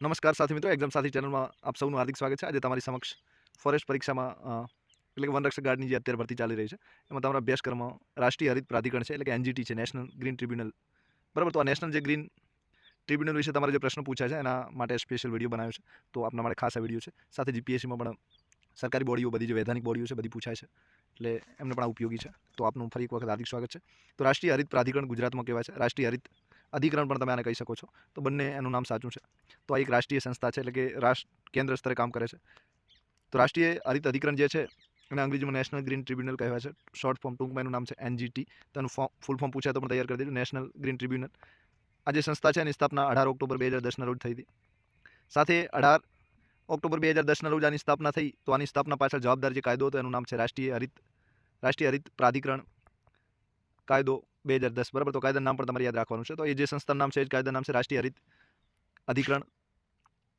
નમસ્કાર સાથી મિત્રો એક્ઝામ સાથી ચેનલમાં આપ સૌનું હાર્દિક સ્વાગત છે. આજે તમારી સમક્ષ ફોરેસ્ટ પરીક્ષામાં એટલે કે વનરક્ષક ગાર્ડની જે અત્યારે ભરતી ચાલી રહી છે, એમાં તમારા અભ્યાસક્રમ રાષ્ટ્રીય હરિત પ્રાધિકરણ છે, એટલે કે એનજીટી છે નેશનલ ગ્રીન ટ્રિબ્યુનલ બરાબર, તો આ નેશનલ જે ગ્રીન ટ્રિબ્યુનલ વિશે તમારે જે પ્રશ્ન પૂછ્યા છે, એના માટે સ્પેશિયલ વીડિયો બનાવ્યો છે, તો આપના માટે ખાસ આ વીડિયો છે. સાથે જીપીએસસીમાં પણ સરકારી બોડીઓ, બધી જે વૈધાનિક બોડીઓ છે, બધી પૂછાય છે, એટલે એમને પણ આ ઉપયોગી છે. તો આપનું ફરી એક વખત હાર્દિક સ્વાગત છે. તો રાષ્ટ્રીય હરિત પ્રાધિકરણ ગુજરાતમાં કહેવાય છે. રાષ્ટ્રીય હરિત અધિકરણ પણ તમે આને કહી શકો છો. તો બંને એનું નામ સાચું છે. તો આ એક રાષ્ટ્રીય સંસ્થા છે, એટલે કે રાષ્ટ્ર, કેન્દ્ર સ્તરે કામ કરે છે. તો રાષ્ટ્રીય હરિત અધિકરણ જે છે, એને અંગ્રેજીમાં નેશનલ ગ્રીન ટ્રિબ્યુનલ કહેવાય છે. શોર્ટ ફોર્મ ટૂંકમાં એનું નામ છે એનજીટી તેનું ફોર્મ ફૂલ ફોર્મ પૂછાય તો પણ તૈયાર કરી દીધું નેશનલ ગ્રીન ટ્રિબ્યુનલ આ જે સંસ્થા છે, એની સ્થાપના અઢાર ઓક્ટોબર બે હજાર દસના રોજ થઈ હતી. સાથે અઢાર ઓક્ટોબર બે હજાર દસના રોજ આની સ્થાપના થઈ, તો આની સ્થાપના પાછળ જવાબદાર જે કાયદો હતો, એનું નામ છે રાષ્ટ્રીય હરિત રાષ્ટ્રીય હરિત પ્રાધિકરણ કાયદો. બે હજાર દસ બરાબર? તો કાયદાનું નામ પણ તમારે યાદ રાખવાનું છે. તો એ જે સંસ્થાનું નામ છે, એ જ કાયદાનું નામ છે રાષ્ટ્રીય હરિત અધિકરણ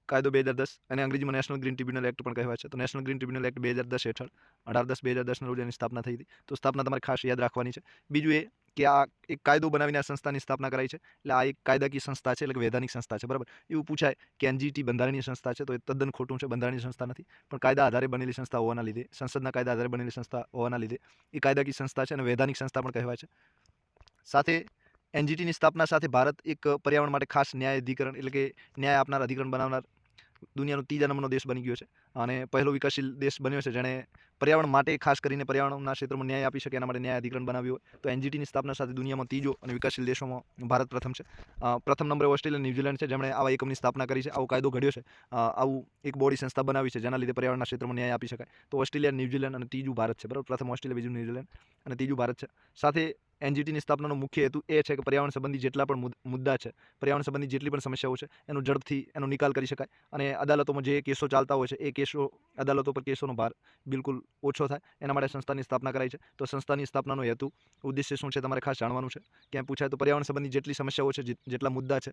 કાયદો બે હજાર દસ અને અંગ્રેજીમાં નેશનલ ગ્રીન ટ્રિબ્યુનલ એક્ટ પણ કહેવાય છે. તો નેશનલ ગ્રીન ટ્રિબ્યુનલ એક્ટ બે હજાર દસ હેઠળ અઢાર દસ, બે હજાર દસના રોજ એની સ્થાપના થઈ હતી. તો સ્થાપના તમારે ખાસ યાદ રાખવાની છે. બીજું એ કે આ એક કાયદો બનાવીને આ સંસ્થાની સ્થાપના કરાઈ છે. એટલે આ એક કાયદાકીય સંસ્થા છે, એટલે વૈધાનિક સંસ્થા છે, બરાબર? એવું પૂછાય કે એનજીટી બંધારણીય સંસ્થા છે, તો એ તદ્દન ખોટું છે, બંધારણીય સંસ્થા નથી. પણ કાયદા આધારે બનેલી સંસ્થા હોવાના લીધે, સંસદના કાયદા આધારે બનેલી સંસ્થા હોવાના લીધે, એ કાયદાકીય સંસ્થા છે અને વૈધાનિક સંસ્થા પણ કહેવાય છે. સાથે એનજીટીની સ્થાપના સાથે ભારત એક પર્યાવરણ માટે ખાસ ન્યાય અધિકરણ એટલે કે ન્યાય આપનાર અધિકરણ બનાવનાર દુનિયાનો ત્રીજા નંબરનો દેશ બની ગયો છે. અને પહેલો વિકાસશીલ દેશ બન્યો છે જેણે પર્યાવરણ માટે ખાસ કરીને પર્યાવરણના ક્ષેત્રમાં ન્યાય આપી શકે એના માટે ન્યાય અધિકરણ બનાવ્યું હોય. તો એનજીટીની સ્થાપના સાથે દુનિયામાં ત્રીજો અને વિકાસશીલ દેશોમાં ભારત પ્રથમ છે. પ્રથમ નંબરે ઓસ્ટ્રેલિયા ન્યુઝીલેન્ડ છે જેમણે આવા એકમની સ્થાપના કરી છે. આવો કાયદો ઘડ્યો છે. આવું એક બોડી સંસ્થા બનાવી છે જેના લીધે પર્યાવરણના ક્ષેત્રમાં ન્યાય આપી શકાય. તો ઓસ્ટ્રેલિયા, ન્યુઝીલેન્ડ અને ત્રીજું ભારત છે. બરાબર? પ્રથમ ઓસ્ટ્રેલિયા, બીજું ન્યુઝીલેન્ડ અને ત્રીજું ભારત છે. સાથે એનજીટીની સ્થાપનાનો મુખ્ય હેતુ એ છે કે પર્યાવરણ સંબંધી જેટલા પણ મુદ્દા છે, પર્યાવરણ સંબંધી જેટલી પણ સમસ્યાઓ છે, એનો ઝડપથી એનો નિકાલ કરી શકાય અને અદાલતોમાં જે કેસો ચાલતા હોય છે, એ કેસો, અદાલતો પર કેસોનો ભાર બિલકુલ ઓછો થાય. એના માટે સંસ્થાની સ્થાપના કરાઈ છે. તો સંસ્થાની સ્થાપનાનો હેતુ, ઉદ્દેશ્ય શું છે તમારે ખાસ જાણવાનું છે. ક્યાંય પૂછાય તો પર્યાવરણ સંબંધી જેટલી સમસ્યાઓ છે જેટલા મુદ્દા છે,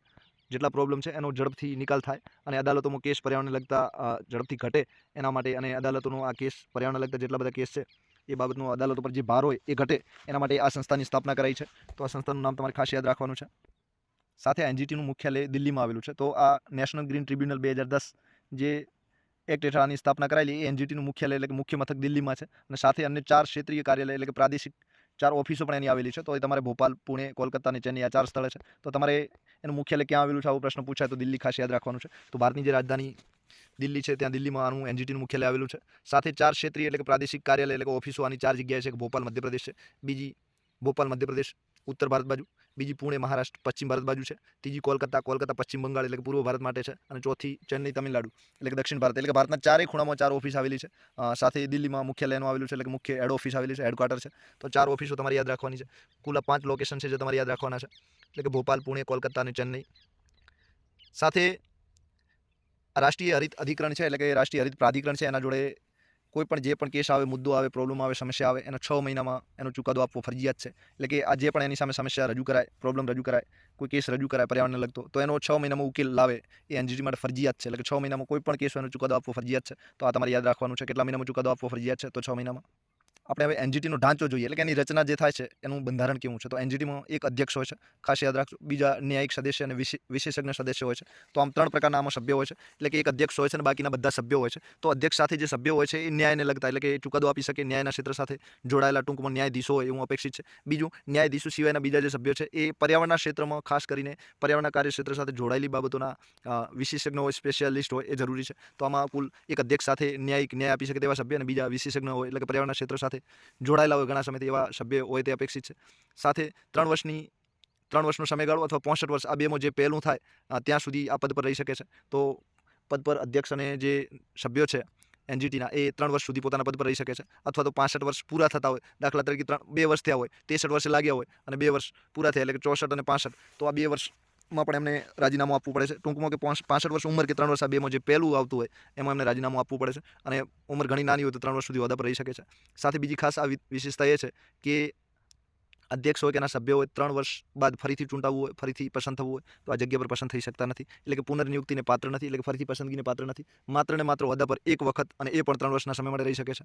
જેટલા પ્રોબ્લેમ છે, એનો ઝડપથી નિકાલ થાય અને અદાલતોમાં કેસ પર્યાવરણને લગતા ઝડપથી ઘટે એના માટે અને અદાલતોનો આ કેસ પર્યાવરણને લગતા જેટલા બધા કેસ છે એ બાબતનો અદાલતો પર જે ભાર હોય એ ઘટે, એના માટે આ સંસ્થાની સ્થાપના કરાઈ છે. તો આ સંસ્થાનું નામ તમારે ખાસ યાદ રાખવાનું છે. સાથે એનજીટીનું મુખ્યાલય દિલ્હીમાં આવેલું છે. તો આ નેશનલ ગ્રીન ટ્રિબ્યુનલ બે હજાર દસ જે એક્ટ હેઠળ આની સ્થાપના કરાયેલી, એ એનજીટીનું મુખ્યાલય એટલે કે મુખ્ય મથક દિલ્હીમાં છે. અને સાથે અન્ય ચાર ક્ષેત્રીય કાર્યાલય એટલે કે પ્રાદેશિક ચાર ઓફિસો પણ એની આવેલી છે. તો એ તમારે ભોપાલ, પુણે, કોલકાતા અને ચેન્નઈ આ ચાર સ્થળે છે. તો તમારે એનું મુખ્યાલય ક્યાં આવેલું છે? આવો પ્રશ્ન પૂછાય તો દિલ્હી ખાસ યાદ રાખવાનું છે. તો ભારતની જે રાજધાની દિલ્હી છે, ત્યાં દિલ્હીમાં આનું એનજીટીનું મુખ્યાલય આવેલું છે. સાથે ચાર ક્ષેત્રીય એટલે કે પ્રાદેશિક કાર્યાલય એટલે કે ઓફિસો આની ચાર જગ્યાએ છે કે ભોપાલ મધ્યપ્રદેશ છે. બીજી ભોપાલ મધ્યપ્રદેશ ઉત્તર ભારત બાજુ. બીજી પુણે, મહારાષ્ટ્ર, પશ્ચિમ ભારત બાજુ છે. ત્રીજી કોલકાતા કોલકાતા, પશ્ચિમ બંગાળ એટલે કે પૂર્વ ભારત માટે છે અને ચોથી ચેન્નઈ, તમિલનાડુ એટલે કે દક્ષિણ ભારત એટલે કે ભારતના ચારેય ખૂણામાં ચાર ઓફિસ આવેલી છે. સાથે દિલ્હીમાં મુખ્યાલયનું આવેલું છે એટલે કે મુખ્ય હેડ ઓફિસ આવેલી છે, હેડક્વાર્ટર છે. તો ચાર ઓફિસો તમારે યાદ રાખવાની છે. કુલ પાંચ લોકેશન છે જે તમારે યાદ રાખવાના છે. એટલે કે ભોપાલ, પુણે, કોલકાતા અને ચેન્નઈ. સાથે રાષ્ટ્રીય હરિત અધિકરણ છે, એટલે કે રાષ્ટ્રીય હરિત પ્રાધિકરણ છે, એના જોડે કોઈ પણ જે પણ કેસ આવે, મુદ્દો આવે પ્રોબ્લેમ આવે, સમસ્યા આવે, એનો છ મહિનામાં એનો ચુકાદો આપવો ફરજિયાત છે. એટલે કે આ જે પણ એની સામે સમસ્યા રજૂ કરાય પ્રોબ્લેમ રજૂ કરાય, કોઈ કેસ રજૂ કરાય, પર્યાવરણને લગતો, તો એનો છ મહિનામાં ઉકેલ લાવે એ એનજીટી માટે ફરજિયાત છે. એટલે કે છ મહિનામાં કોઈ પણ કેસ એનો ચુકાદો આપવો ફરજિયાત છે. તો આ તમારે યાદ રાખવાનું છે, કેટલા મહિનામાં ચુકાદો આપવો ફરજિયાત છે, તો છ મહિનામાં. આપણે હવે એનજીટીનો ઢાંચો જોઈએ, એટલે કે એની રચના જે થાય છે, એનું બંધારણ કેવું છે? તો એનજીટીમાં એક અધ્યક્ષ હોય છે, ખાસ યાદ રાખજો, બીજા ન્યાયિક સદસ્ય અને વિશે- વિશેષજ્ઞ સદસ્ય હોય છે. તો આમ ત્રણ પ્રકારના આમાં સભ્યો હોય છે, એટલે કે એક અધ્યક્ષ હોય છે અને બાકીના બધા સભ્યો હોય છે. તો અધ્યક્ષ સાથે જે સભ્યો હોય છે, એ ન્યાયને લગતા, એટલે કે એ ચુકાદો આપી શકે, ન્યાયના ક્ષેત્ર સાથે જોડાયેલા ટૂંકમાં ન્યાયાધીશો હોય એવું અપેક્ષિત છે. બીજું, ન્યાયાધીશો સિવાયના બીજા જે સભ્યો છે, એ પર્યાવરણના ક્ષેત્રમાં, ખાસ કરીને પર્યાવરણના કાર્યક્ષેત્ર સાથે જોડાયેલી બાબતોના વિશેષજ્ઞ હોય, સ્પેશિયાલિસ્ટ હોય, એ જરૂરી છે. તો આમાં કુલ એક અધ્યક્ષ સાથે ન્યાયિક ન્યાય આપી શકે તેવા સભ્ય અને બીજા વિશેષજ્ઞ હોય, એટલે કે પર્યાવરણના ક્ષેત્ર સાથે જોડાયેલા હોય ઘણા સમયથી એવા સભ્ય હોય તે અપેક્ષિત છે. સાથે ત્રણ વર્ષની, ત્રણ વર્ષનો સમયગાળો અથવા પોસઠ વર્ષ આ બેમાં જે પહેલું થાય ત્યાં સુધી આ પદ પર રહી શકે છે. તો પદ પર અધ્યક્ષ અને જે સભ્યો છે એનજીટીના એ ત્રણ વર્ષ સુધી પોતાના પદ પર રહી શકે છે. અથવા તો પાસઠ વર્ષ પૂરા થતા હોય, દાખલા તરીકે ત્રણ, બે વર્ષ થયા હોય ત્રેસઠ વર્ષે લાગ્યા હોય અને બે વર્ષ પૂરા થયા, એટલે કે ચોસઠ અને પાસઠ. તો આ બે વર્ષમાં પણ એમને રાજીનામું આપવું પડે છે. ટૂંકમાં કે પાસઠ વર્ષ ઉંમર કે ત્રણ વર્ષ આ બેમાં જે પહેલું આવતું હોય, એમાં એમને રાજીનામું આપવું પડે છે. અને ઉંમર ઘણી નાની હોય તો ત્રણ વર્ષ સુધી હોદ્દા પર રહી શકે છે. સાથે બીજી ખાસ આ વિશેષતા એ છે કે અધ્યક્ષ હોય કે એના સભ્ય હોય, ત્રણ વર્ષ બાદ ફરીથી ચૂંટાવવું હોય, ફરીથી પસંદ થવું હોય, તો આ જગ્યા પર પસંદ થઈ શકતા નથી. એટલે કે પુનર્નિયુક્તિને પાત્ર નથી, એટલે કે ફરીથી પસંદગીને પાત્ર નથી. માત્ર ને માત્ર હોદ્દા પર એક વખત અને એ પણ ત્રણ વર્ષના સમય માટે રહી શકે છે.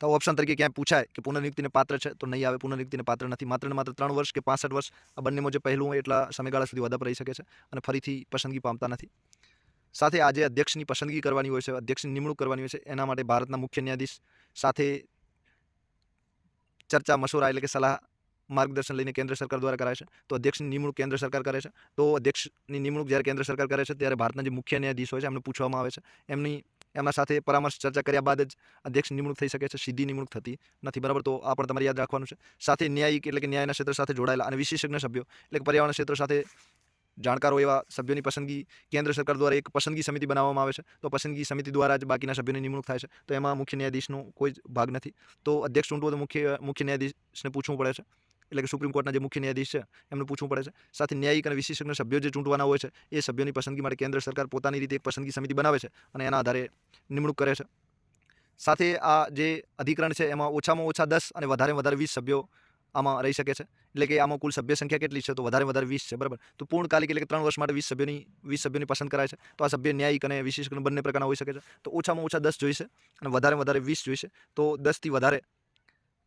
તો ઓપ્શન તરીકે ક્યાંય પૂછાય કે પુનર્નિયુક્તિને પાત્ર છે, તો નહીં આવે, પુનર્નિયુક્તિને પાત્ર નથી. માત્ર માત્ર ત્રણ વર્ષ કે પાસઠ વર્ષ આ બંનેમાં જે પહેલું હોય એટલા સમયગાળા સુધી વધારે રહી શકે છે અને ફરીથી પસંદગી પામતા નથી. સાથે આજે અધ્યક્ષની પસંદગી કરવાની હોય છે, અધ્યક્ષની નિમણૂક કરવાની હોય છે, એના માટે ભારતના મુખ્ય ન્યાયાધીશ સાથે ચર્ચા મશોરા એટલે કે સલાહ, માર્ગદર્શન લઈને કેન્દ્ર સરકાર દ્વારા કરાય છે. તો અધ્યક્ષની નિમણૂક કેન્દ્ર સરકાર કરે છે. તો અધ્યક્ષની નિમણૂક જ્યારે કેન્દ્ર સરકાર કરે છે, ત્યારે ભારતના જે મુખ્ય ન્યાયાધીશ હોય છે, એમને પૂછવામાં આવે છે. એમની એમના સાથે પરામર્શ ચર્ચા કર્યા બાદ જ અધ્યક્ષ નિમણૂક થઈ શકે છે, સીધી નિમણૂક થતી નથી. બરાબર? તો આ પણ તમારે યાદ રાખવાનું છે. સાથે ન્યાયિક એટલે કે ન્યાયના ક્ષેત્ર સાથે જોડાયેલા અને વિશેષજ્ઞ સભ્યો એટલે કે પર્યાવરણ ક્ષેત્ર સાથે જાણકારો એવા સભ્યોની પસંદગી કેન્દ્ર સરકાર દ્વારા એક પસંદગી સમિતિ બનાવવામાં આવે છે. તો પસંદગી સમિતિ દ્વારા જ બાકીના સભ્યોની નિમણૂક થાય છે. તો એમાં મુખ્ય ન્યાયાધીશનો કોઈ જ ભાગ નથી. તો અધ્યક્ષ ચૂંટવો તો મુખ્ય મુખ્ય ન્યાયાધીશને પૂછવું પડે છે. એટલે કે સુપ્રીમ કોર્ટના જે મુખ્ય ન્યાયાધીશ છે, એમને પૂછવું પડે છે. સાથે ન્યાયિક અને વિશેષજ્ઞ સભ્યો જે ચૂંટવાના હોય છે, એ સભ્યોની પસંદગી માટે કેન્દ્ર સરકાર પોતાની રીતે એક પસંદગી સમિતિ બનાવે છે અને એના આધારે નિમણૂક કરે છે. સાથે આ જે અધિકરણ છે, એમાં ઓછામાં ઓછા દસ અને વધારે વધારે વીસ સભ્યો આમાં રહી શકે છે. એટલે કે આમાં કુલ સભ્ય સંખ્યા કેટલી છે, તો વધારે વધારે વીસ છે, બરાબર. તો પૂર્ણકાલિક એટલે કે ત્રણ વર્ષ માટે વીસ સભ્યોની વીસ સભ્યોની પસંદ કરાય છે. તો આ સભ્ય ન્યાયિક અને વિશેષજ્ઞ બંને પ્રકારના હોઈ શકે છે. તો ઓછામાં ઓછા દસ જોઈશે અને વધારે વધારે વીસ જોઈશે. તો દસથી વધારે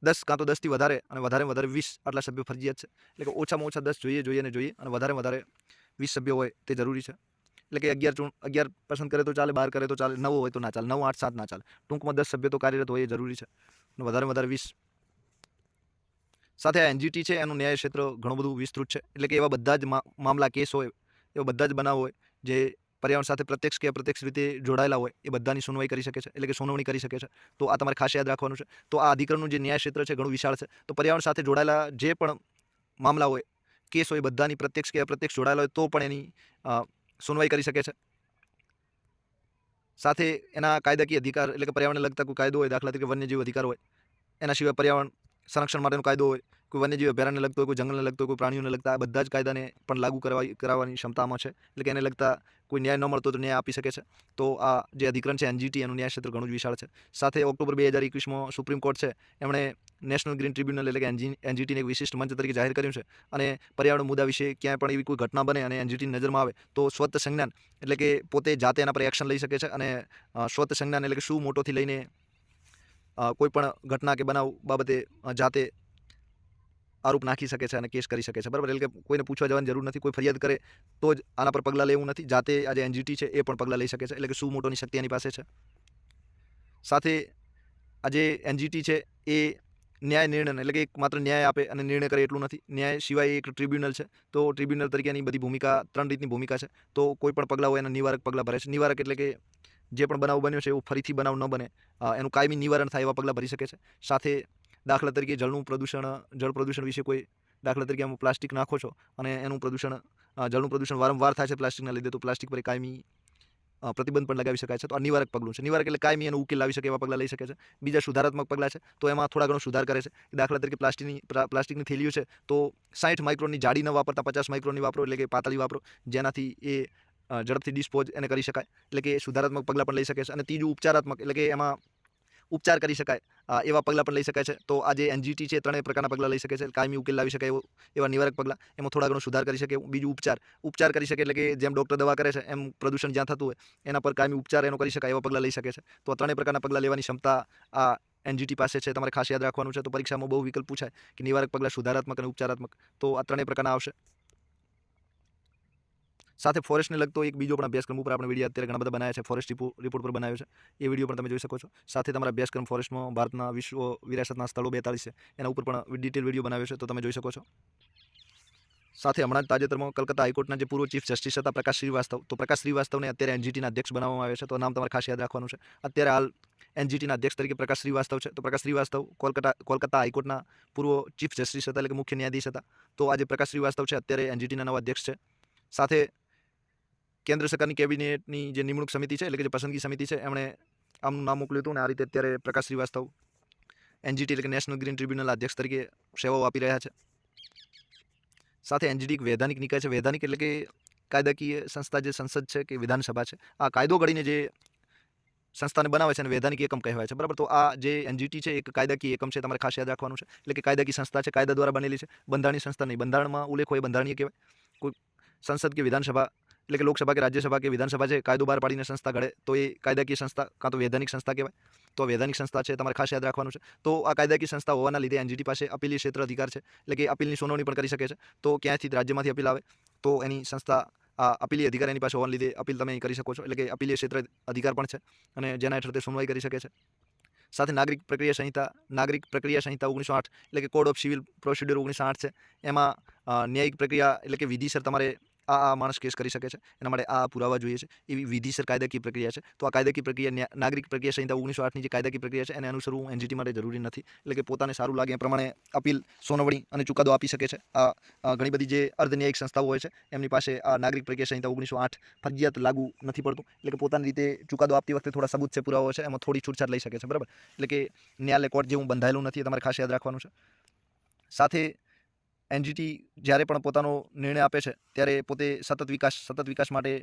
દસ કાં તો દસથી વધારે અને વધારે વધારે વીસ આટલા સભ્યો ફરજિયાત છે. એટલે કે ઓછામાં ઓછા દસ જોઈએ જોઈએ અને જોઈએ અને વધારે વધારે વીસ સભ્યો હોય તે જરૂરી છે. એટલે કે અગિયાર ચૂંટ અગિયાર પસંદ કરે તો ચાલે, બાર કરે તો ચાલે, નવ હોય તો ના ચાલે, નવ, આઠ, સાત ના ચાલે. ટૂંકમાં દસ સભ્યો તો કાર્યરત હોય એ જરૂરી છે. અને વધારે વધારે વીસ. સાથે આ એનજીટી છે, એનું ન્યાય ક્ષેત્ર ઘણું બધું વિસ્તૃત છે. એટલે કે એવા બધા જ મામલા કેસ હોય, એવા બધા જ બનાવ હોય જે પર્યાવરણ સાથે પ્રત્યક્ષ કે અપ્રત્યક્ષ રીતે જોડાયેલા હોય, એ બધાની સુનવાઈ કરી શકે છે, એટલે કે સુનાવણી કરી શકે છે. તો આ તમારે ખાસ યાદ રાખવાનું છે. તો આ અધિકરણનું જે ન્યાય ક્ષેત્ર છે, ઘણું વિશાળ છે. તો પર્યાવરણ સાથે જોડાયેલા જે પણ મામલા હોય, કેસ હોય બધાની પ્રત્યક્ષ કે અપ્રત્યક્ષ જોડાયેલા હોય, તો પણ એની સુનવાઈ કરી શકે છે. સાથે એના કાયદાકીય અધિકાર, એટલે કે પર્યાવરણને લગતા કોઈ કાયદો હોય, દાખલા તરીકે વન્યજીવ અધિકાર હોય, એના સિવાય પર્યાવરણ સંરક્ષણ માટેનો કાયદો હોય કોઈ વન્યજીવ અભયારણ્યને લગતો કોઈ જંગલને લગતો કોઈ પ્રાણીઓને લગતા આ બધા જ કાયદાને પણ લાગુ કરવા કરાવવાની ક્ષમતામાં છે. એટલે કે એને લગતા કોઈ ન્યાય ન મળતો તો ન્યાય આપી શકે છે. તો આ જે અધિકરણ છે એનજીટી, એનું ન્યાય ક્ષેત્ર ઘણું જ વિશાળ છે. સાથે ઓક્ટોબર બે હજાર એકવીસમાં સુપ્રીમ કોર્ટ છે, એમણે નેશનલ ગ્રીન ટ્રિબ્યુનલ એટલે કે એનજીટીને એક વિશિષ્ટ મંચ તરીકે જાહેર કર્યું છે. અને પર્યાવરણ મુદ્દા વિશે ક્યાંય પણ એવી કોઈ ઘટના બને અને એનજીટી નજરમાં આવે, તો સ્વત સંજ્ઞાન એટલે કે પોતે જાતે એના પર એક્શન લઈ શકે છે અને સ્વત સંજ્ઞાન એટલે કે શું મોટોથી લઈને કોઈ પણ ઘટના કે બનાવ બાબતે જાતે આરોપ નાખી શકે છે અને કેસ કરી શકે છે. બરાબર? એટલે કે કોઈને પૂછવા જવાની જરૂર નથી, કોઈ ફરિયાદ કરે તો જ આના પર પગલાં લેવું નથી. જાતે આજે એનજીટી છે એ પણ પગલાં લઈ શકે છે. એટલે કે શું મોટોની શક્તિ એની પાસે છે? સાથે આ જે એનજીટી છે એ ન્યાય નિર્ણય એટલે કે એક માત્ર ન્યાય આપે અને નિર્ણય કરે એટલું નથી. ન્યાય સિવાય એક ટ્રિબ્યુનલ છે. તો ટ્રિબ્યુનલ તરીકેની બધી ભૂમિકા, ત્રણ રીતની ભૂમિકા છે. તો કોઈ પણ પગલાં હોય એના નિવારક પગલાં ભરે છે. નિવારક એટલે કે જે પણ બનાવ બન્યો છે, એવું ફરીથી બનાવ ન બને. એનું કાયમી નિવારણ થાય એવા પગલાં ભરી શકે છે. સાથે દાખલા તરીકે જળનું પ્રદૂષણ, જળ પ્રદૂષણ વિશે કોઈ દાખલા તરીકે આમાં પ્લાસ્ટિક નાખો છો અને એનું પ્રદૂષણ જળનું પ્રદૂષણ વારંવાર થાય છે પ્લાસ્ટિકના લીધે, તો પ્લાસ્ટિક પર કાયમી પ્રતિબંધ પણ લગાવી શકાય છે. તો આ નિવારક પગલું છે. નિવારક એટલે કાયમી એનો ઉકેલ લાવી શકે એવા પગલાં લઈ શકે છે. બીજા સુધારાત્મક પગલાં છે. તો એમાં થોડા ઘણો સુધાર કરે છે. દાખલા તરીકે પ્લાસ્ટિકની પ્લાસ્ટિકની થેલીઓ છે, તો સાઠ માઇક્રોનની જાડી ન વાપરતા પચાસ માઇક્રોનની વાપરો એટલે કે પાતળી વાપરો, જેનાથી એ ઝડપથી ડિસ્પોઝ એને કરી શકાય. એટલે કે સુધારાત્મક પગલાં પણ લઈ શકે છે. અને ત્રીજું ઉપચારાત્મક એટલે કે એમાં ઉપચાર કરી શકાય. એવા પગલાં પણ લઈ શકાય છે. તો આ જે એનજીટી છે ત્રણેય પ્રકારના પગલાં લઈ શકે છે. કાયમી ઉકેલ લાવી શકાય એવો, એવા નિવારક પગલાં. એમાં થોડા ઘણો સુધાર કરી શકે. બીજું ઉપચાર. ઉપચાર કરી શકે એટલે કે જેમ ડૉક્ટર દવા કરે છે, એમ પ્રદૂષણ જ્યાં થતું હોય, એના પર કાયમી ઉપચાર એનો કરી શકાય એવા પગલાં લઈ શકે છે. તો ત્રણેય પ્રકારના પગલાં લેવાની ક્ષમતા આ એનજીટી પાસે છે. તમારે ખાસ યાદ રાખવાનું છે. તો પરીક્ષામાં બહુ વિકલ્પ પૂછાય કે નિવારક પગલાં સુધારાત્મક અને ઉપચારાત્મક. તો આ ત્રણેય પ્રકારના આવશે. સાથે ફોરેસ્ટને લગતો એક બીજો પણ અભ્યાસક્રમ ઉપર આપણે વીડિયો અત્યારે ઘણા બધા બનાવ્યા છે. ફોરેસ્ટ રિપોર્ટ પર બનાવ્યો છે. એ વીડિયો પણ તમે જોઈ શકો છો. સાથે તમારા અભ્યાસક્રમ ફોરેસ્ટમાં ભારતના વિશ્વ વિરાસતના સ્થળો બેતાળીસ છે. એના ઉપર પણ ડિટેલ વીડિયો બનાવ્યો છે, તો તમે જોઈ શકો છો. સાથે હમણાં જ તાજેતરમાં કલકત્તા હાઈકોર્ટના જે પૂર્વ ચીફ જસ્ટિસ હતા પ્રકાશ શ્રીવાસ્તવ, તો પ્રકાશ શ્રીવાસ્તવને અત્યારે એનજીટીના અધ્યક્ષ બનાવવામાં આવ્યા છે. તો નામ તમારે ખાસ યાદ રાખવાનું છે. અત્યારે હાલ એનજીટીના અધ્યક્ષ તરીકે પ્રકાશ શ્રીવાસ્તવ છે. તો પ્રકાશ શ્રીવાસ્તવ કોલકાતા કોલકાતા હાઈકોર્ટના પૂર્વ ચીફ જસ્ટિસ હતા, એટલે કે મુખ્ય ન્યાયાધીશ હતા. તો આજે પ્રકાશ શ્રીવાસ્તવ છે, અત્યારે એનજીટીના નવા અધ્યક્ષ છે. સાથે કેન્દ્ર સરકારની કેબિનેટની જે નિમણૂક સમિતિ છે, એટલે કે જે પસંદગી સમિતિ છે, એમણે આમનું નામ મોકલ્યું હતું અને આ રીતે અત્યારે પ્રકાશ શ્રીવાસ્તવ એનજીટી એટલે કે નેશનલ ગ્રીન ટ્રિબ્યુનલ અધ્યક્ષ તરીકે સેવાઓ આપી રહ્યા છે. સાથે એનજીટી એક વૈધાનિક નિકાય છે. વૈધાનિક એટલે કે કાયદાકીય સંસ્થા જે સંસદ છે કે વિધાનસભા છે, આ કાયદો ઘડીને જે સંસ્થાને બનાવે છે અને વૈધાનિક એકમ કહેવાય છે. બરાબર? તો આ જે એનજીટી છે, એક કાયદાકીય એકમ છે, તમારે ખાસ યાદ રાખવાનું છે. એટલે કે કાયદાકીય સંસ્થા છે, કાયદા દ્વારા બનેલી છે. બંધારણીય સંસ્થા નહીં, બંધારણમાં ઉલ્લેખ હોય, બંધારણીય કહેવાય. કોઈ સંસદ કે વિધાનસભા એટલે કે લોકસભા કે રાજ્યસભા કે વિધાનસભા છે કાયદો બહાર પાડીને સંસ્થા ઘડે, તો એ કાયદાકીય સંસ્થા કાં તો વૈધાનિક સંસ્થા કહેવાય, તો વૈધાનિક સંસ્થા છે, તમારે ખાસ યાદ રાખવાનું છે. તો આ કાયદાકીય સંસ્થા હોવાના લીધે એનજીટી પાસે અપીલી ક્ષેત્ર અધિકાર છે, એટલે કે અપીલની સુનાવણી પણ કરી શકે છે. તો ક્યાંથી રાજ્યમાંથી અપીલ આવે, તો એની સંસ્થા આ અપીલી અધિકાર એની પાસે હોવાને લીધે અપીલ તમે કરી શકો છો, એટલે કે અપીલીય ક્ષેત્ર અધિકાર પણ છે અને જેના હેઠળ તે સુનવાઈ કરી શકે છે. સાથે નાગરિક પ્રક્રિયા સંહિતા, નાગરિક પ્રક્રિયા સંહિતા ઓગણીસો આઠ, એટલે કે કોડ ઓફ સિવિલ પ્રોસિડ્યુર ઓગણીસો આઠ છે. એમાં ન્યાયિક પ્રક્રિયા એટલે કે વિધિસર તમારે આ આ માણસ કેસ કરી શકે છે, એના માટે આ પુરાવા જોઈએ છે, એવી વિધિસર કાયદાકીય પ્રક્રિયા છે. તો આ કાયદાકીય પ્રક્રિયા નાગરિક પ્રક્રિયા સંહિતા ઓગણીસો આઠની જે કાયદાકીય પ્રક્રિયા છે, એને અનુસરવું એનજીટી માટે જરૂરી નથી. એટલે કે પોતાને સારું લાગે એ પ્રમાણે અપીલ, સોનવણી અને ચુકાદો આપી શકે છે. આ ઘણી બધી જે અર્ધન્યાયિક સંસ્થાઓ હોય છે, એમની પાસે આ નાગરિક પ્રક્રિયા સંહિતા ઓગણીસો આઠ ફરજિયાત લાગુ નથી પડતું. એટલે કે પોતાની રીતે ચુકાદો આપતી વખતે થોડા સબૂત છે પુરાવો છે, એમાં થોડી છૂટછાટ લઈ શકે છે, બરાબર? એટલે કે ન્યાયાલય કોર્ટ જેવું બંધાયેલું નથી તમારે ખાસ યાદ રાખવાનું છે. સાથે એનજીટી જ્યારે પણ પોતાનો નિર્ણય આપે છે, ત્યારે પોતે સતત વિકાસ સતત વિકાસ માટે,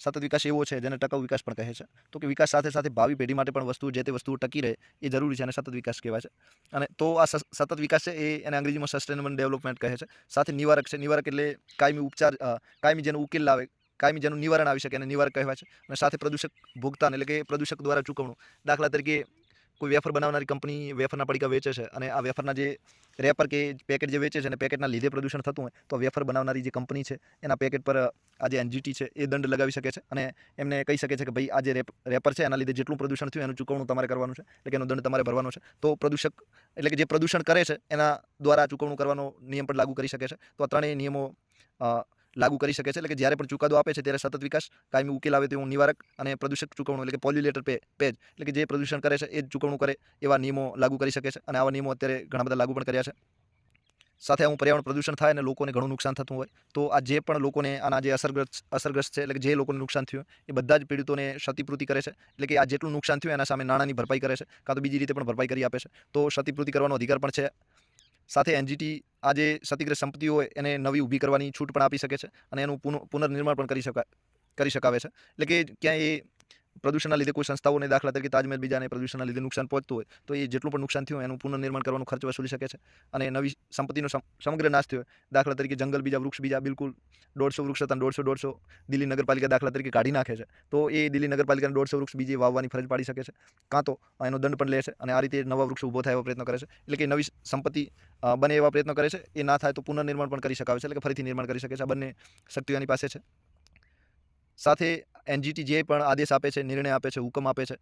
સતત વિકાસ એવો છે જેને ટકાઉ વિકાસ પણ કહે છે. તો કે વિકાસ સાથે સાથે ભાવિ પેઢી માટે પણ વસ્તુ, જે તે વસ્તુઓ ટકી રહે, એ જરૂરી છે અને સતત વિકાસ કહેવાય છે. અને તો આ સતત વિકાસ છે એ એને અંગ્રેજીમાં સસ્ટેનેબલ ડેવલપમેન્ટ કહે છે. સાથે નિવારક છે, નિવારક એટલે કાયમી ઉપચાર કાયમી જેનો ઉકેલ લાવે, કાયમી જેનું નિવારણ આવી શકે એને નિવારક કહેવાય છે. અને સાથે પ્રદૂષક ભોગતાન એટલે કે પ્રદૂષક દ્વારા ચૂકવણું. દાખલા તરીકે કોઈ વેફર બનાવનારી કંપની વેફરના પડીકા વેચે છે અને આ વેફરના જે રેપર કે પેકેટ જે વેચે છે અને પેકેટના લીધે પ્રદૂષણ થતું હોય, તો વેફર બનાવનારી જે કંપની છે, એના પેકેટ પર, આ જે એનજીટી છે, એ દંડ લગાવી શકે છે અને એમને કહી શકે છે કે ભાઈ આ જે રેપ, રેપર છે, એના લીધે જેટલું પ્રદૂષણ થયું, એનું ચૂકવણું તમારે કરવાનું છે, એટલે કે એનો દંડ તમારે ભરવાનો છે. તો પ્રદૂષક, એટલે કે જે પ્રદૂષણ કરે છે, એના દ્વારા ચૂકવણું કરવાનો નિયમ પણ લાગુ કરી શકે છે. તો આ ત્રણેય નિયમો લાગુ કરી શકે છે. એટલે કે જ્યારે પણ ચુકાદો આપે છે ત્યારે સતત વિકાસ કાયમી ઉકેલ આવે તેવું નિવારક અને પ્રદૂષક ચૂકવણું એટલે કે પોલ્યુલેટર પે, પેજ એટલે કે જે પ્રદૂષણ કરે છે એ જ ચૂકવણું કરે એવા નિયમો લાગુ કરી શકે છે. અને આવા નિયમો અત્યારે ઘણા બધા લાગુ પણ કર્યા છે. સાથે આવું પર્યાવરણ પ્રદૂષણ થાય અને લોકોને ઘણું નુકસાન થતું હોય, તો આ જે પણ લોકોને આના જે અસરગ્રસ્ત અસરગ્રસ્ત છે એટલે કે જે લોકોને નુકસાન થયું એ બધા જ પીડિતોને ક્ષતિપૂર્તિ કરે છે. એટલે કે આ જેટલું નુકસાન થયું એના સામે નાણાંની ભરપાઈ કરે છે, કાં તો બીજી રીતે પણ ભરપાઈ કરી આપે છે. તો ક્ષતિપૂર્તિ કરવાનો અધિકાર પણ છે. સાથે એનજીટી આ જે ક્ષતિગ્રસ્ત સંપત્તિ હોય એને નવી ઊભી કરવાની છૂટ પણ આપી શકે છે અને એનું પુન- પુનર્નિર્માણ પણ કરી શકાય, કરી શકાવે છે. એટલે કે ક્યાંય એ પ્રદૂષણના લીધે કોઈ સંસ્થાઓને દાખલા તરીકે તાજમહેલ બીજાને પ્રદૂષણના લીધે નુકસાન પહોંચતું હોય, તો એ જેટલું પણ નુકસાન થયું એનું પુનર્નિર્માણ કરવાનો ખર્ચ વસૂલી શકે છે. અને નવી સંપત્તિનો સમગ્ર નાશ થયો દાખલા તરીકે જંગલ બીજા, વૃક્ષ બીજા બિલકુલ દોઢસો વૃક્ષ હતા દોઢસો દોઢસો દિલ્હી નગરપાલિકા દાખલા તરીકે કાઢી નાખે છે. તો એ દિલ્હી નગરપાલિકાને દોઢસો વૃક્ષ બીજે વાવવાની ફરજ પાડી શકે છે. કાં તો એનો દંડ પણ લે છે અને આ રીતે નવા વૃક્ષ ઊભો થાય એવા પ્રયત્ન કરે છે. એટલે કે નવી સંપત્તિ બને એવા પ્રયત્નો કરે છે. એ ના થાય તો પુનર્નિર્માણ પણ કરી શકાવે છે. એટલે કે ફરીથી નિર્માણ કરી શકે છે. આ બંને શક્તિઓ એની પાસે છે. સાથે એનજીટી જે પણ આદેશ આપે છે, નિર્ણય આપે છે, હુકમ આપે છે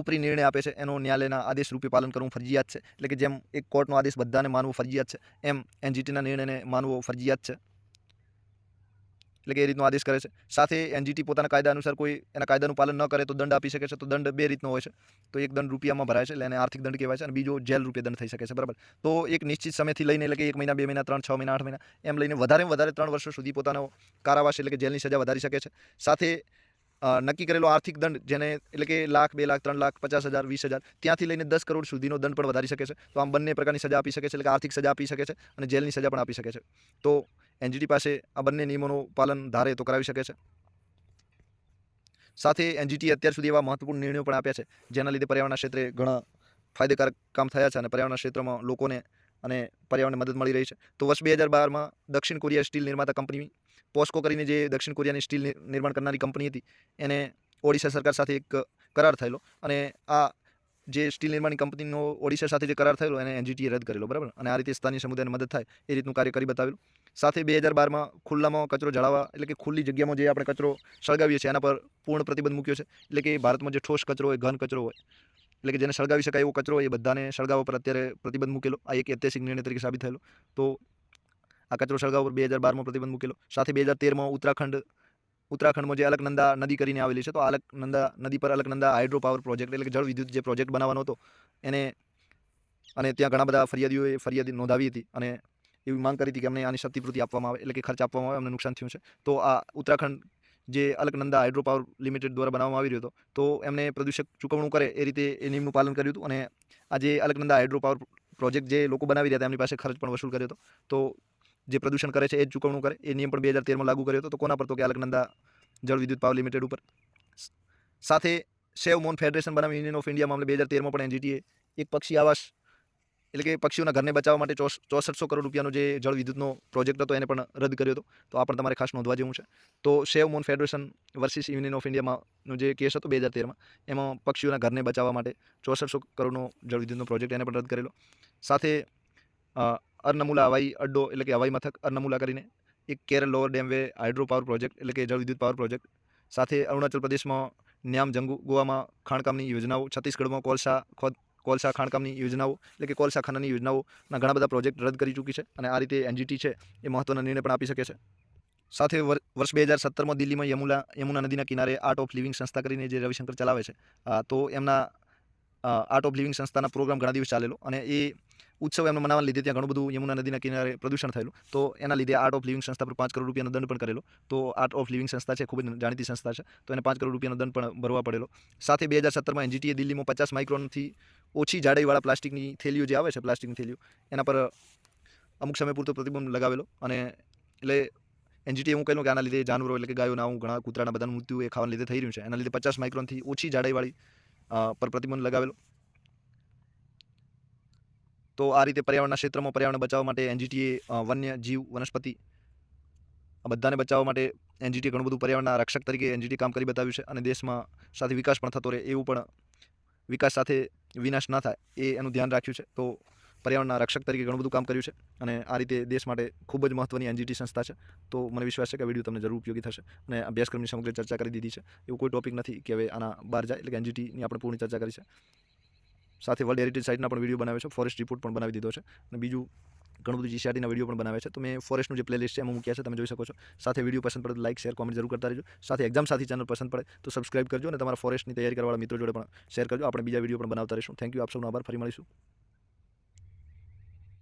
ઉપરી નિર્ણય આપે છે, એનો ન્યાયાલયના આદેશ રૂપે પાલન કરવું ફરજિયાત છે. એટલે કે જેમ એક કોર્ટનો આદેશ બધાને માનવો ફરજિયાત છે, એમ એનજીટીના નિર્ણયને માનવો ફરજિયાત છે. એટલે કે એ રીતનો આદેશ કરે છે. સાથે એનજીટી પોતાના કાયદા અનુસાર કોઈ એના કાયદાનું પાલન ન કરે તો દંડ આપી શકે છે. તો દંડ બે રીતનો હોય છે. તો એક દંડ રૂપિયામાં ભરાય છે, એટલે એને આર્થિક દંડ કહેવાય છે અને બીજો જેલ રૂપે દંડ થઈ શકે છે. બરાબર? તો એક નિશ્ચિત સમયથી લઈને એટલે કે એક મહિના, બે મહિના, ત્રણ, છ મહિના, આઠ મહિના એમ લઈને વધારે વધારે ત્રણ વર્ષો સુધી પોતાનો કારાવાસ એટલે કે જેલની સજા વધારી શકે છે. સાથે નક્કી કરેલો આર્થિક દંડ, જેને એટલે કે લાખ, બે લાખ, ત્રણ લાખ, પચાસ હજાર, વીસ હજાર, ત્યાંથી લઈને દસ કરોડ સુધીનો દંડ પણ વધારી શકે છે. તો આમ બંને પ્રકારની સજા આપી શકે છે, એટલે આર્થિક સજા આપી શકે છે અને જેલની સજા પણ આપી શકે છે. તો એનજીટી પાસે આ બંને નિયમોનું પાલન ધારે તો કરાવી શકે છે. સાથે એનજીટી અત્યાર સુધી એવા મહત્વપૂર્ણ નિર્ણયો પણ આપ્યા છે, જેના લીધે પર્યાવરણના ક્ષેત્રે ઘણા ફાયદેકારક કામ થયા છે અને પર્યાવરણના ક્ષેત્રમાં લોકોને અને પર્યાવરણને મદદ મળી રહી છે. તો વર્ષ બે હજાર બારમાં દક્ષિણ કોરિયા સ્ટીલ નિર્માતા કંપની પોસ્કો કરીને જે દક્ષિણ કોરિયાની સ્ટીલ નિર્માણ કરનારી કંપની હતી, એને ઓડિશા સરકાર સાથે એક કરાર થયેલો અને આ જે સ્ટીલ નિર્માણની કંપનીનો ઓડિશા સાથે જે કરાર થયેલો એને એનજીટીએ રદ કરેલો, બરાબર? અને આ રીતે સ્થાનિક સમુદાયને મદદ થાય એ રીતનું કાર્ય કરી બતાવેલું. સાથે બે હજાર બારમાં ખુલ્લામાં કચરો જળાવવા એટલે કે ખુલ્લી જગ્યામાં જે આપણે કચરો સળગાવીએ છીએ એના પર પૂર્ણ પ્રતિબંધ મૂક્યો છે. એટલે કે ભારતમાં જે ઠોસ કચરો હોય, ઘન કચરો હોય, એટલે કે જેને સળગાવી શકાય એવો કચરો એ બધાને સળગાવવા પર અત્યારે પ્રતિબંધ મૂકેલો. આ એક ઐતિહાસિક નિર્ણય તરીકે સાબિત થયેલો. તો આ કચરો સળગાવવા પર બે હજાર બારમાં પ્રતિબંધ મૂકેલો. સાથે બે હજાર તેરમાં ઉત્તરાખંડ, ઉત્તરાખંડમાં જે અલકનંદા નદી કરીને આવેલી છે, તો અલકનંદા નદી પર અલકનંદા હાઇડ્રો પાવર પ્રોજેક્ટ એટલે કે જળ વિદ્યુત જે પ્રોજેક્ટ બનાવવાનો હતો, એને અને ત્યાં ઘણા બધા ફરિયાદીઓએ ફરિયાદ નોંધાવી હતી અને એવી માંગ કરી હતી કે અમને આની ક્ષતિપૂર્તિ આપવામાં આવે એટલે કે ખર્ચ આપવામાં આવે, અમને નુકસાન થયું છે. તો આ ઉત્તરાખંડ જે અલકનંદા હાઇડ્રો પાવર લિમિટેડ દ્વારા બનાવવામાં આવી રહ્યો હતો, તો એમને પ્રદૂષક ચૂકવણું કરે એ રીતે એ નિયમનું પાલન કર્યું હતું અને આ જે અલકનંદા હાઇડ્રો પાવર પ્રોજેક્ટ જે લોકો બનાવી રહ્યા હતા, એમની પાસે ખર્ચ પણ વસૂલ કર્યો હતો. તો જે પ્રદૂષણ કરે છે, એ જ ચૂકવણું કરે, એ નિયમ પણ બે હજાર તેરમાં લાગુ કર્યો હતો. તો કોના પર તો કે અલકનંદા જળ વિદ્યુત પાવર લિમિટેડ ઉપર? સાથે સેવ મોન ફેડરેશન બનાવી યુનિયન ઓફ ઇન્ડિયા મામલે બે હજાર તેરમાં પણ એનજીટીએ એક પક્ષી આવાસ, એટલે કે પક્ષીઓના ઘરને બચાવવા માટે ચોસઠસો કરોડ રૂપિયાનો જે જળ વિદ્યુતનો પ્રોજેક્ટ હતો, એને પણ રદ કર્યો હતો. તો આ પણ તમારે ખાસ નોંધવા જેવું છે. તો save Mon federation versus union of ઇન્ડિયામાંનો જે કેસ હતો બે હજાર તેરમાં, એમાં પક્ષીઓના ઘરને બચાવવા માટે ચોસઠસો કરોડનો જળ વિદ્યુતનો પ્રોજેક્ટ એને પણ રદ કરેલો. સાથે અરનમુલા હવાઈ અડ્ડો એટલે કે હવાઈ મથક અરનમુલા કરીને એક Kerala lower dam way hydro power project એટલે કે જળ વિદ્યુત પાવર પ્રોજેક્ટ. સાથે અરુણાચલ પ્રદેશમાં ન્યામ જંગુ ગોવામાં ખાણકામની યોજનાઓ છત્તીસગઢમાં કોલસા ખોદ કોલસા ખાણકામની યોજનાઓ એટલે કે કોલસા ખાનાની યોજનાઓના ઘણા બધા પ્રોજેક્ટ રદ કરી ચૂકી છે અને આ રીતે એનજીટી છે એ મહત્ત્વના નિર્ણય પણ આપી શકે છે. સાથે વર્ષ બે હજાર સત્તરમાં દિલ્હીમાં યમુના યમુના નદીના કિનારે આર્ટ ઓફ લિવિંગ સંસ્થા કરીને જે રવિશંકર ચલાવે છે તો એમના આર્ટ ઓફ લિવિંગ સંસ્થાના પ્રોગ્રામ ઘણા દિવસ ચાલેલો અને એ ઉત્સવ એમને મનાવવાના લીધે ત્યાં ઘણું બધું યમુના નદીના કિનારે પ્રદૂષણ થયેલું. તો એના લીધે આર્ટ ઓફ લિવિંગ સંસ્થા પર પાંચ કરોડ રૂપિયાનો દંડ પણ કરેલો. તો આર્ટ ઓફ લિવિંગ સંસ્થા છે, ખૂબ જ જાણીતી સંસ્થા છે. તો એને પાંચ કરોડ રૂપિયાનો દંડ પણ ભરવા પડેલો. સાથે બે હજાર સત્તરમાં એનજીટીએ દિલ્હીમાં પચાસ માઇક્રોનથી ઓછી જાડાઈવાળા પ્લાસ્ટિકની થેલીઓ જે આવે છે, પ્લાસ્ટિકની થેલીઓ, એના પર અમુક સમય પૂરતો પ્રતિબંધ લગાવેલો. અને એટલે એનજીટીએ હું કહ્યું કે આના લીધે જાનવરો એટલે કે ગાયોના આવું ઘણા, કૂતરાના બધાનું મૃત્યુ એ ખાવાના લીધે થઈ રહ્યું છે. એના લીધે પચાસ માઇક્રોનથી ઓછી જાડાઈવાળી પર પ્રતિબંધ લગાવેલો. તો આ રીતે પર્યાવરણના ક્ષેત્રમાં પર્યાવરણ બચાવવા માટે એનજીટીએ વન્ય જીવ વનસ્પતિ આ બધાને બચાવવા માટે એનજીટીએ ઘણું બધું પર્યાવરણના રક્ષક તરીકે એનજીટી કામ કરી બતાવ્યું છે અને દેશમાં સાથે વિકાસ પણ થતો રહે એવું પણ વિકાસ સાથે વિનાશ ના થાય એ એનું ધ્યાન રાખ્યું છે. તો પર્યાવરણના રક્ષક તરીકે ઘણું બધું કામ કર્યું છે અને આ રીતે દેશ માટે ખૂબ જ મહત્ત્વની એનજીટી સંસ્થા છે. તો મને વિશ્વાસ છે કે વીડિયો તમને જરૂર ઉપયોગી થશે અને અભ્યાસક્રમની સમગ્ર ચર્ચા કરી દીધી છે. એવું કોઈ ટોપિક નથી કે હવે આના બહાર જાય એટલે કે એનજીટીની આપણે પૂર્ણ ચર્ચા કરી છે. સાથે વર્લ્ડ હેરિટેજ સાઇટના પણ વીડિયો બનાવે છે. ફોરેસ્ટ રિપોર્ટ પણ બનાવી દીધો છે. અને બીજું ઘણું બધું જીસીઆરટીના વીડિયો પણ બનાવે છે. તો મેં ફોરેસ્ટનું જે પ્લેલિસ્ટ છે એમાં મૂક્યા છે, તમે જોઈ શકો છો. સાથે વીડિયો પસંદ પડે લાઇક શેર કોમેન્ટ જરૂર કરતા રહેજો. સાથે એક્ઝામ સાથી ચેનલ પસંદ પડે તો સબસ્ક્રાઇબ કરજો અને તમારા ફોરેસ્ટની તૈયારી કરવાવાળા મિત્રો જોડે પણ શેર કરજો. આપણે બીજા વીડિયો પણ બનાવતા રહીશું. થેન્ક યુ આપ સૌનો આભાર. ફરી મળીશું.